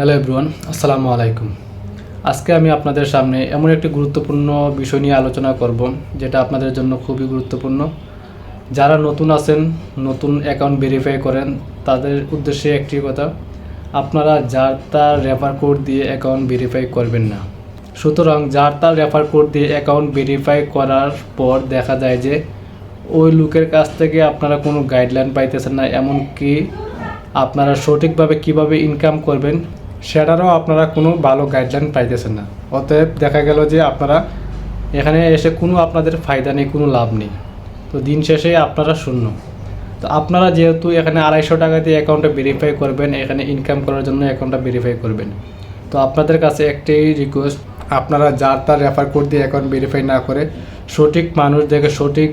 Hello everyone আসসালামু আলাইকুম। আজকে আমি আপনাদের সামনে এমন একটি গুরুত্বপূর্ণ বিষয় নিয়ে আলোচনা করব, যেটা আপনাদের জন্য খুবই গুরুত্বপূর্ণ। যারা নতুন আছেন, নতুন অ্যাকাউন্ট ভেরিফাই করেন, তাদের উদ্দেশ্যে একটি কথা, আপনারা যার তার রেফার কোড দিয়ে অ্যাকাউন্ট ভেরিফাই করবেন না। সুতরাং যার তার রেফার কোড দিয়ে অ্যাকাউন্ট ভেরিফাই করার পর দেখা যায় যে, ওই লোকের কাছ থেকে আপনারা কোনো গাইডলাইন পাইতেছেন না, এমনকি আপনারা সঠিকভাবে কীভাবে ইনকাম করবেন সেটারও আপনারা কোনো ভালো গাইডলাইন পাইতেছেন না। অতএব দেখা গেল যে আপনারা এখানে এসে কোনো আপনাদের ফায়দা নেই, কোনো লাভ নেই। তো দিন শেষে আপনারা শূন্য। তো আপনারা যেহেতু এখানে আড়াইশো টাকা দিয়ে অ্যাকাউন্টটা ভেরিফাই করবেন, এখানে ইনকাম করার জন্য অ্যাকাউন্টটা ভেরিফাই করবেন। তো আপনাদের কাছে একটাই রিকোয়েস্ট আপনারা যার তার রেফার কোড দিয়ে অ্যাকাউন্ট ভেরিফাই না করে সঠিক মানুষ দেখে সঠিক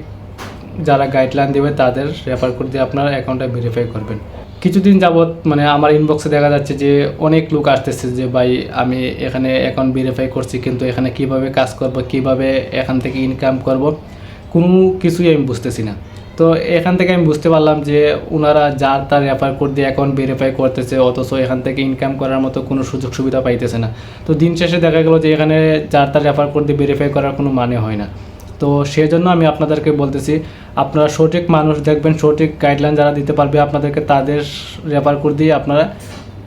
যারা গাইডলাইন দেবে তাদের রেফার কোড দিয়ে আপনারা অ্যাকাউন্টটা ভেরিফাই করবেন। কিছুদিন যাবৎ মানে আমার ইনবক্সে দেখা যাচ্ছে যে অনেক লোক আসতেছে যে, ভাই, আমি এখানে অ্যাকাউন্ট ভেরিফাই করছি, কিন্তু এখানে কীভাবে কাজ করব, কীভাবে এখান থেকে ইনকাম করব? কোনো কিছুই আমি বুঝতেছি না। তো এখান থেকে আমি বুঝতে পারলাম যে ওনারা যার তার রেফার কোড দিয়ে অ্যাকাউন্ট ভেরিফাই করতেছে, অথচ এখান থেকে ইনকাম করার মতো কোনো সুযোগ সুবিধা পাইতেছে না। তো দিন শেষে দেখা গেলো যে, এখানে যার তার রেফার কোড দিয়ে ভেরিফাই করার কোনো মানে হয় না। তো সেজন্য আমি আপনাদেরকে বলতেছি, আপনারা সঠিক মানুষ দেখবেন, সঠিক গাইডলাইন যারা দিতে পারবে, আপনাদেরকে তাদের রেফার করে দিয়ে আপনারা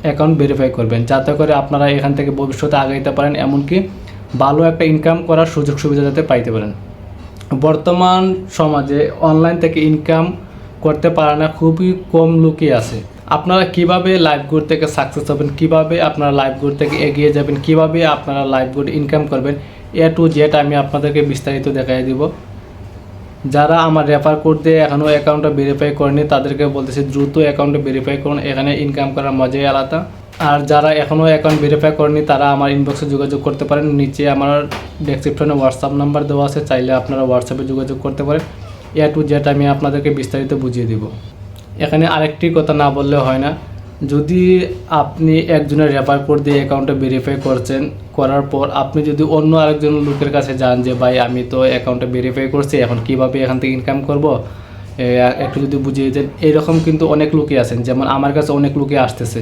অ্যাকাউন্ট ভেরিফাই করবেন। যাতে করে আপনারা এখান থেকে ভবিষ্যতে আগাইতে পারেন, এমনকি ভালো একটা ইনকাম করার সুযোগ সুবিধা যাতে পাইতে পারেন। বর্তমান সমাজে অনলাইন থেকে ইনকাম করতে পারে না, খুবই কম লোকই আছে। আপনারা কীভাবে লাইভ গুড থেকে সাকসেস হবেন, কীভাবে আপনারা লাইভ গুড থেকে এগিয়ে যাবেন, কীভাবে আপনারা লাইভ গুড ইনকাম করবেন এ টু জেড আমি আপনাদেরকে বিস্তারিত দেখাই দিব। যারা আমার রেফার কোড দিয়ে এখনও অ্যাকাউন্টটা ভেরিফাই করেনি তাদেরকে বলতেছি দ্রুত অ্যাকাউন্টটা ভেরিফাই করুন, এখানে ইনকাম করার মজাই আলাদা। আর যারা এখনও অ্যাকাউন্ট ভেরিফাই করেনি তারা আমার ইনবক্সে যোগাযোগ করতে পারেন। নিচে আমার ডেসক্রিপশনে হোয়াটসঅ্যাপ নাম্বার দেওয়া আছে, চাইলে আপনারা হোয়াটসঅ্যাপে যোগাযোগ করতে পারেন। এ টু জেড আমি আপনাদেরকে বিস্তারিত বুঝিয়ে দিব। এখানে আরেকটি কথা না বললে হয় না। যদি আপনি একজনের রেফার কোড দিয়ে অ্যাকাউন্টে ভেরিফাই করছেন, করার পর আপনি যদি অন্য আরেকজন লোকের কাছে যান যে, ভাই, আমি তো অ্যাকাউন্টে ভেরিফাই করছি, এখন কীভাবে এখান থেকে ইনকাম করব? একটু যদি বুঝিয়ে দেন, এরকম কিন্তু অনেক লোকই আছেন, যেমন আমার কাছে অনেক লোকই আসতেছে।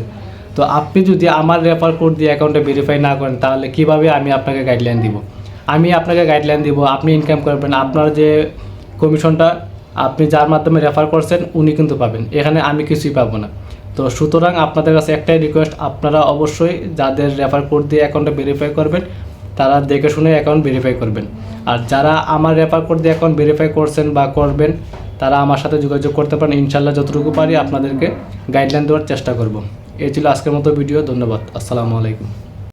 তো আপনি যদি আমার রেফার কোড দিয়ে অ্যাকাউন্টে ভেরিফাই না করেন, তাহলে কীভাবে আমি আপনাকে গাইডলাইন দিব? আমি আপনাকে গাইডলাইন দিব, আপনি ইনকাম করবেন, আপনার যে কমিশনটা আপনি যার মাধ্যমে রেফার করছেন, উনি কিন্তু পাবেন। এখানে আমি কিছুই পাবো না। তো সুতরাং আপনাদের কাছে একটাই রিকোয়েস্ট আপনারা অবশ্যই যাদের রেফার কোড দিয়ে অ্যাকাউন্টটা ভেরিফাই করবেন, তারা দেখে শুনে অ্যাকাউন্ট ভেরিফাই করবেন। আর যারা আমার রেফার কোড দিয়ে অ্যাকাউন্ট ভেরিফাই করছেন বা করবেন, তারা আমার সাথে যোগাযোগ করতে পারেন। ইনশাল্লাহ যতটুকু পারি আপনাদেরকে গাইডলাইন দেওয়ার চেষ্টা করব। এই ছিল আজকের মতো ভিডিও ধন্যবাদ। আসসালামু আলাইকুম।